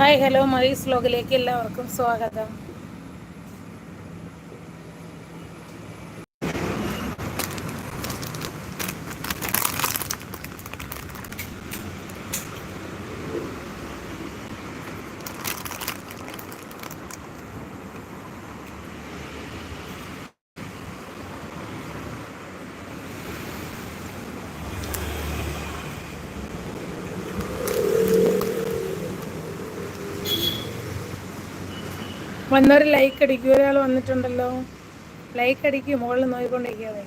Hi hello മഹീസ് വ്ലോഗിലേക്ക് എല്ലാവർക്കും സ്വാഗതം. വന്നൊരു ലൈക്ക് അടിക്കും. ഒരാൾ വന്നിട്ടുണ്ടല്ലോ. ലൈക്ക് അടിക്കും മുകളിൽ നോക്കിക്കൊണ്ടിരിക്കാതെ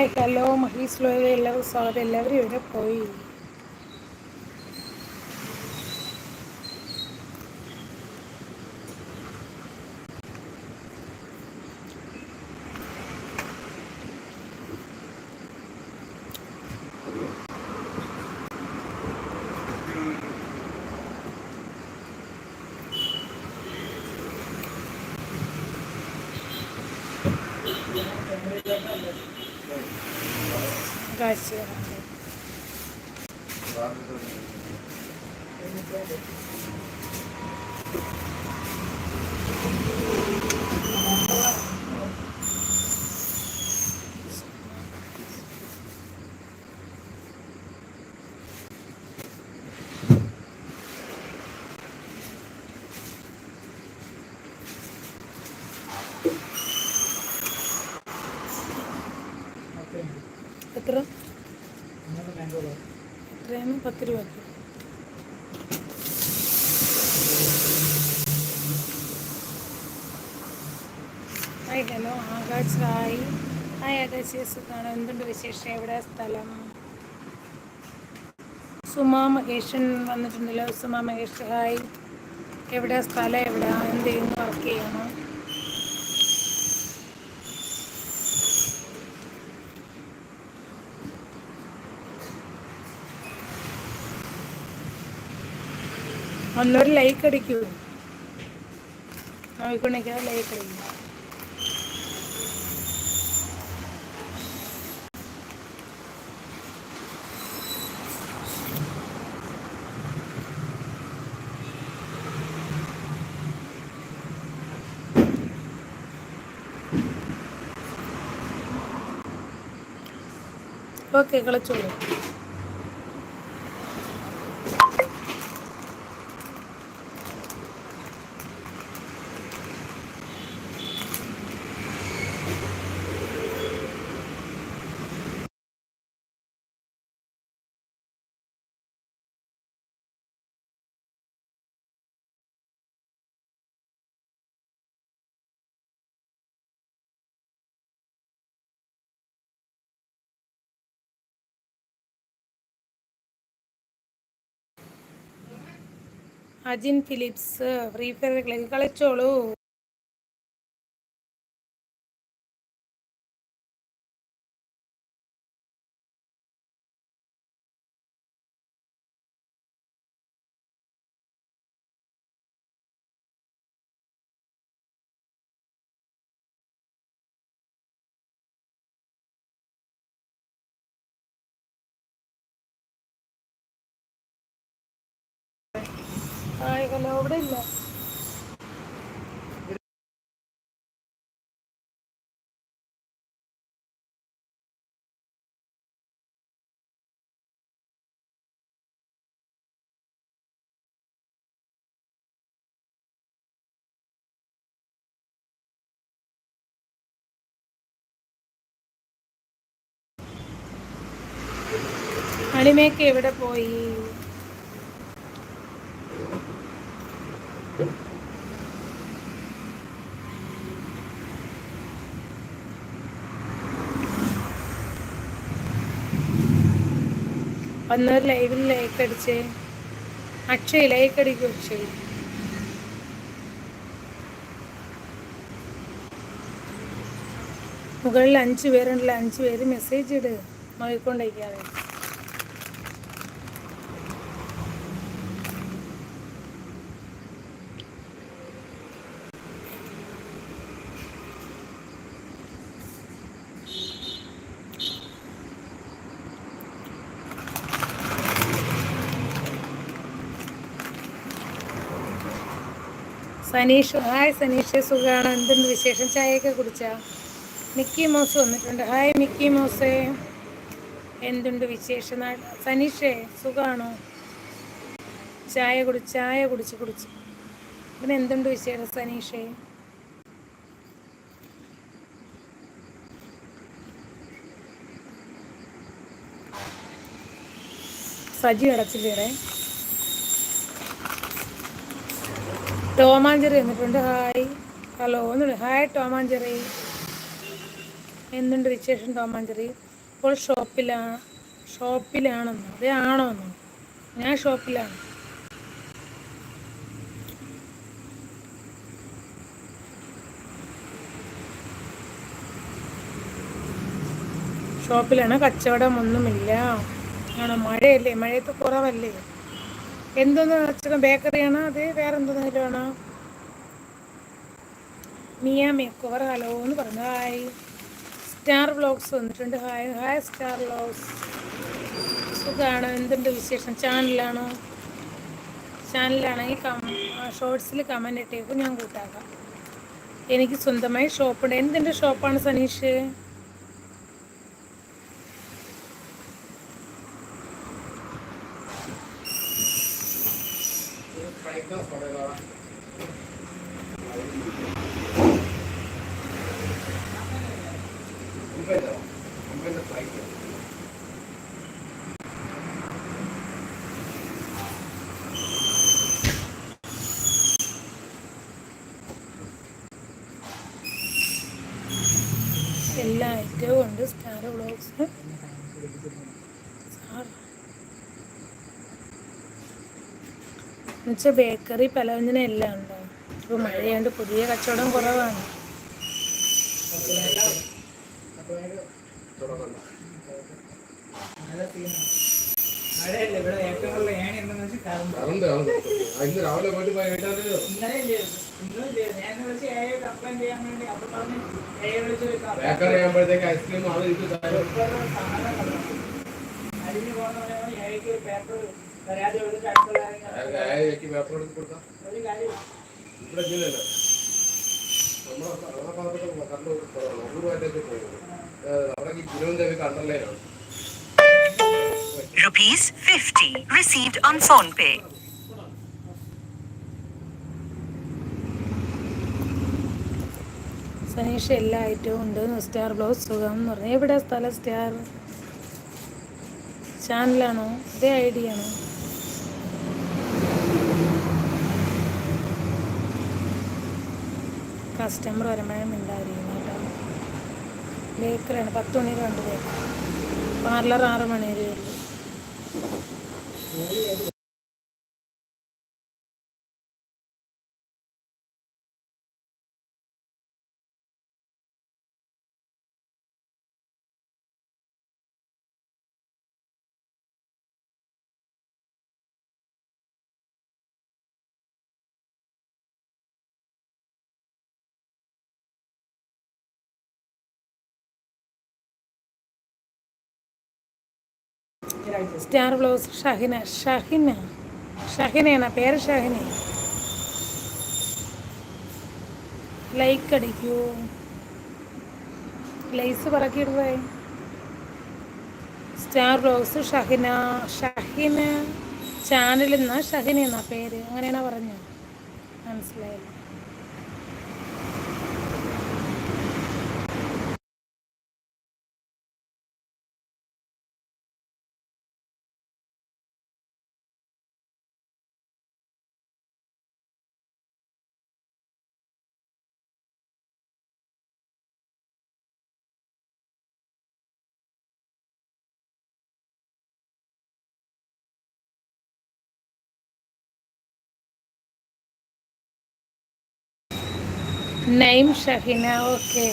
ഹായ് ഹലോ മഹീസ് ലോയ എല്ലാവർക്കും സ്വാഗതം എല്ലാവരും ഇവിടെ പോയി. കാഴ്ച എത്ര പത്ത് hi hello Akash hi hi Akash സുഖമാണ് എന്തുണ്ട് വിശേഷം? എവിടെ സ്ഥലം? സുമാ മഹേഷൻ വന്നിട്ടുണ്ടല്ലോ. സുമാ മഹേഷ് ഹായ്. എവിടെ സ്ഥലം? എവിടെ? എന്തെങ്കിലും വർക്ക് ചെയ്യണോ ഒന്നൊരു ലൈക്ക് അടിക്കൂ നോക്കിക്കൊണ്ടിരിക്കാതെ ലൈക്ക് അടിക്കും. ഓക്കെ കളിച്ചോളൂ. അജിൻ ഫിലിപ്സ് ഫ്രീ ഫയർ കളിച്ചോളൂ. ഇവിടെ ഇല്ല. അണിമയൊക്കെ എവിടെ പോയി? വന്നൊരു ലൈവിൽ ലൈക്ക് അടിച്ചേ. അക്ഷയ് ലൈക്ക് അടിക്കും അക്ഷയ്. മുകളിൽ അഞ്ച് പേരുണ്ടല്ലോ അഞ്ച് പേര് മെസ്സേജ് ഇട്. നോക്കിക്കൊണ്ടിരിക്കാതെ സനീഷ്. ഹായ് സനീഷ് സുഖമാണ് എന്തുണ്ട് വിശേഷം? ചായയൊക്കെ കുടിച്ചാ? മിക്കി മോസ് വന്നിട്ടുണ്ട്. ഹായ് മിക്കി മോസേ. എന്തുണ്ട് വിശേഷം? സനീഷേ സുഖമാണോ ചായ കുടി ചായ കുടിച്ച് കുടിച്ച്. പിന്നെ എന്തുണ്ട് വിശേഷം സനീഷേ? സജി അടച്ചില്ലേ? ടോമാഞ്ചെറി വന്നിട്ടുണ്ട്. ഹായ്. ഹലോ ഒന്നുണ്ട് ഹായ് ടോമാഞ്ചെറി. എന്തുണ്ട് വിശേഷം ടോമാഞ്ചെറി? ഇപ്പോൾ ഷോപ്പിലാണ് ഷോപ്പിലാണെന്നോ? അതെ ആണോന്നോ? ഞാൻ ഷോപ്പിലാണ്. ഷോപ്പിലാണ്. കച്ചവടം ഒന്നുമില്ല ആണോ? മഴയല്ലേ? മഴയത്ത് കുറവല്ലേ? എന്തോന്ന് വെച്ചാൽ ബേക്കറിയാണോ അത് വേറെ എന്തോന്നെങ്കിലും ആണോ? മിയ മേക്കോവർ ഹലോ എന്ന് പറഞ്ഞു. ഹായ് സ്റ്റാർ വ്ലോഗ്സ് വന്നിട്ടുണ്ട്. ഹായ് ഹായ് സ്റ്റാർ വ്ളോഗ്സ് സുഖമാണ് എന്തുണ്ട് വിശേഷം? ചാനലാണോ ചാനലാണെങ്കിൽ കം ഷോർട്സിൽ കമന്റ് ഇട്ടേക്കും. ഞാൻ കൂട്ടാക്കാം. എനിക്ക് സ്വന്തമായി ഷോപ്പുണ്ട് എന്തിന്റെ ഷോപ്പാണ് സനീഷ് എല്ലാ ഐറ്റവും ഉണ്ട് സ്റ്റാർ ബ്ലോഗ്സ് എന്നുവെച്ചാൽ ബേക്കറി പലവ്യഞ്ജനം എല്ലാം ഉണ്ടോ ഇപ്പോൾ മഴയാണ്ട് പുതിയ കച്ചവടം കുറവാണ്. രാവിലെ പോയിട്ട് ബേക്കറി ആകുമ്പോഴത്തേക്ക് ഐസ്ക്രീം ഇത് ഏഴയ്ക്ക് പേപ്പർ എടുത്ത് ഇവിടെ നമ്മളെ ഭാഗത്തൊക്കെ കണ്ടു നൂറുമായിട്ടൊക്കെ ഈ ദേവി കണ്ടല്ലേനാണ് Rupees 50 received on PhonePe. Saneesh എല്ലാ ഐറ്റവും ഉണ്ട്. സ്റ്റാർ ബ്ലൗസ് സുഖം എന്ന് പറഞ്ഞു. എവിടെ സ്ഥലം? സ്റ്റാർ? ചാനലാണോ? ഇതേ ഐഡിയ കസ്റ്റമർ വരുമ്പോഴും ഉണ്ടായിരിക്കും കേട്ടോ. ബേക്കറിയാണ് പത്ത് മണി രണ്ട് പേർ പാർലർ ആറ് മണി വരെ സ്റ്റാർ ബ്ലൗസ് ഷഹിന ഷഹിന ഷഹിനയാണ് പേര് ഷഹിന. ലൈക്ക് അടിക്കൂ ലൈസ് പറക്കിയിടുവേ. Star blouse Shahina Shahina. ചാനലിൽ നിന്നാണ് ഷഹിന എന്നാ പേര്. അങ്ങനെയാണ് പറഞ്ഞത്? മനസ്സിലായില്ല. നൈം ഷഹിന ഓക്കെ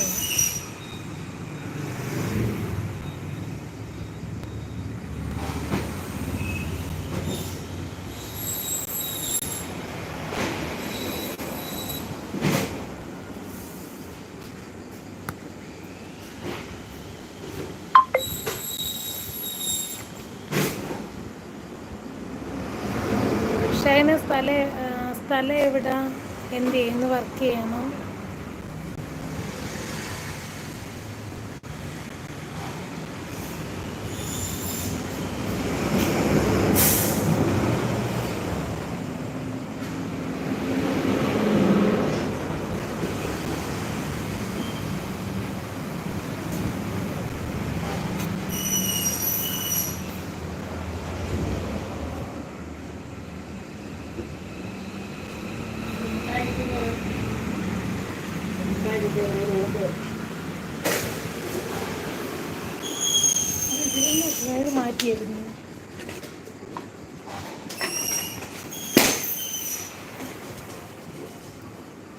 ഷൈന സ്ഥല സ്ഥലം എവിടെ? എന്ത് ചെയ്യുന്നു? വർക്ക് ചെയ്യണോ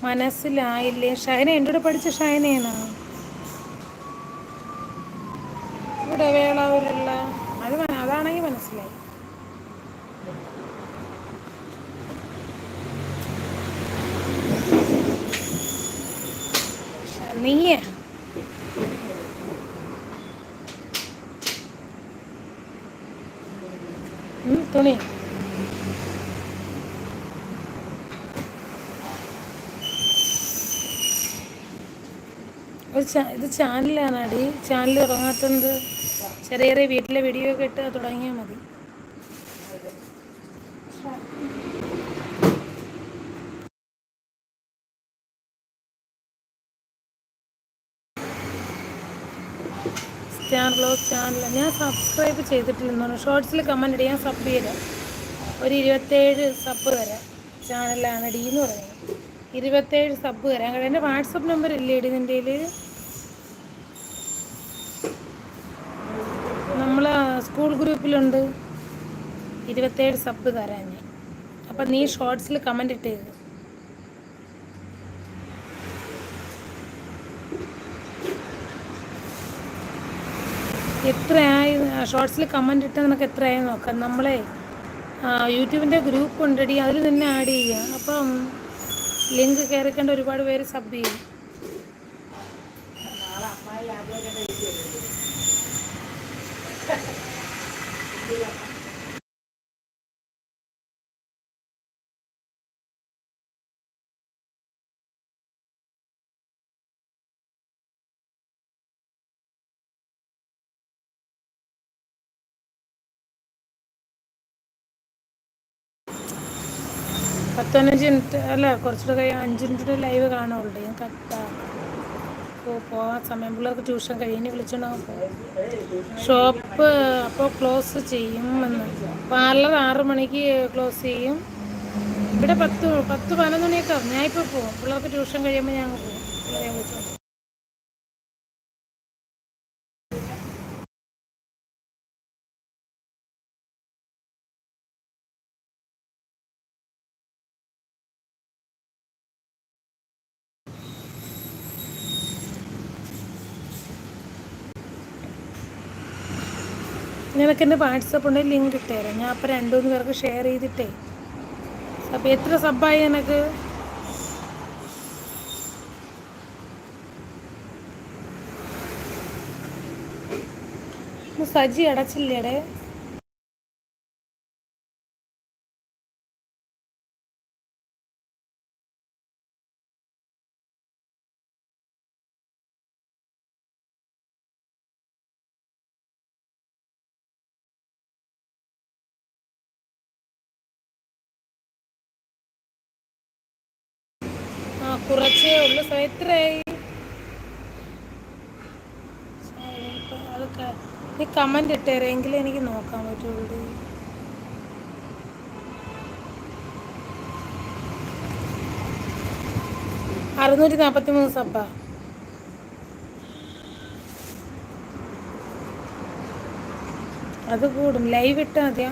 മനസ്സിലായില്ലേ? ഷൈന എന്റെ കൂടെ പഠിച്ച ഷൈനയാണോ? ഇവിടെ വേളാവൂരുള്ള അത് അതാണെങ്കിൽ മനസ്സിലായി. നീയേ. തുണി. ഇത് ചാനലാണ് അടി ചാനൽ ഇറങ്ങാത്തത് ചെറിയ ചെറിയ വീട്ടിലെ വീഡിയോ ഒക്കെ ഇട്ട് തുടങ്ങിയാൽ മതി സ്റ്റാർ ബ്ലോഗ് ചാനൽ. ഞാൻ സബ്സ്ക്രൈബ് ചെയ്തിട്ടില്ലെന്നാണ് ഷോർട്സിൽ കമന്റ് ഇടി. ഞാൻ സബ് ചെയ്താൽ ഒരു ഇരുപത്തേഴ് സബ് തരാം. ചാനലാണ് ഡി എന്ന് പറയുന്നത്. ഇരുപത്തേഴ് സബ് തരാം. കാരണം എന്റെ വാട്സപ്പ് നമ്പർ ഇല്ലേ ഇടി നിന്റെ നമ്മൾ സ്കൂൾ ഗ്രൂപ്പിലുണ്ട് ഇരുപത്തേഴ് സബ് തരാം ഞാൻ. അപ്പം നീ ഷോർട്സിൽ കമന്റ് ഇട്ടേക്ക്. എത്രയായി? ഷോർട്സിൽ കമന്റ് ഇട്ട് നിനക്ക് എത്രയായി നോക്കാം. നമ്മളെ യൂട്യൂബിന്റെ ഗ്രൂപ്പ് ഉണ്ടടി. അതിൽ തന്നെ ആഡ് ചെയ്യാം. അപ്പം ലിങ്ക് കയറിക്കേണ്ട ഒരുപാട് പേര് സബ് ചെയ്യും. പത്തൊന്നഞ്ച് മിനിറ്റ് അല്ല കുറച്ചുകൂടെ കഴിയും അഞ്ച് മിനിറ്റ് ലൈവ് കാണുള്ളൂ ഞാൻ കട്ടാക്കാം അപ്പോൾ പോകാൻ സമയം. പിള്ളേർക്ക് ട്യൂഷൻ കഴിഞ്ഞ് വിളിച്ചോണ്ടാകും ഷോപ്പ് അപ്പോൾ ക്ലോസ് ചെയ്യും എന്ന് പാർലർ ആറ് മണിക്ക് ക്ലോസ് ചെയ്യും. ഇവിടെ പത്ത് പത്ത് പതിനൊന്ന് മണിയൊക്കെ ഞാൻ ഇപ്പോൾ പോകും പിള്ളേർക്ക് ട്യൂഷൻ കഴിയുമ്പോൾ ഞാൻ പോകും പിള്ളേരെ വിളിച്ചോണ്ട്. നിനക്ക് എന്റെ വാട്സപ്പ് ഉണ്ടെങ്കിൽ ലിങ്ക് ഇട്ടുതരാം ഞാൻ അപ്പോൾ രണ്ടുമൂന്ന് പേർക്ക് ഷെയർ ചെയ്തിട്ടേ. അപ്പോൾ എത്ര സബ്ബായി നിനക്ക്? സജി അടച്ചില്ലേടേ. കുറച്ചേ ഉള്ളു. സോ എത്രയായി നീ കമന്റ് ഇട്ടേരെ എങ്കിലും എനിക്ക് നോക്കാൻ പറ്റുള്ളൂ. അറുന്നൂറ്റി നാൽപ്പത്തി മൂന്ന് സബ്ബാ. അത് കൂടും. ലൈവ് ഇട്ടാൽ മതിയാ?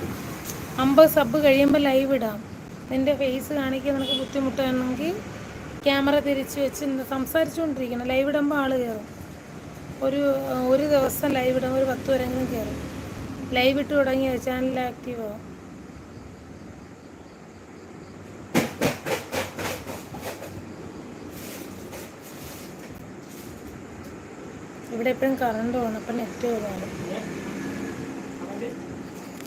അമ്പത് സബ് കഴിയുമ്പോൾ ലൈവ് ഇടാം. നിന്റെ ഫേസ് കാണിക്കാൻ നിനക്ക് ബുദ്ധിമുട്ടാണെങ്കിൽ ക്യാമറ തിരിച്ച് വെച്ച് സംസാരിച്ചുകൊണ്ടിരിക്കണം ലൈവ് ഇടുമ്പോൾ ആൾ കയറും ഒരു ഒരു ദിവസം ലൈവ് ഇടുമ്പോൾ ഒരു പത്ത് വരെങ്കിലും കയറും ലൈവ് ഇട്ട് തുടങ്ങിയ ചാനൽ ആക്റ്റീവ് ആവും. ഇവിടെ എപ്പോഴും കറണ്ട് പോകണം അപ്പം നെറ്റ് കാണും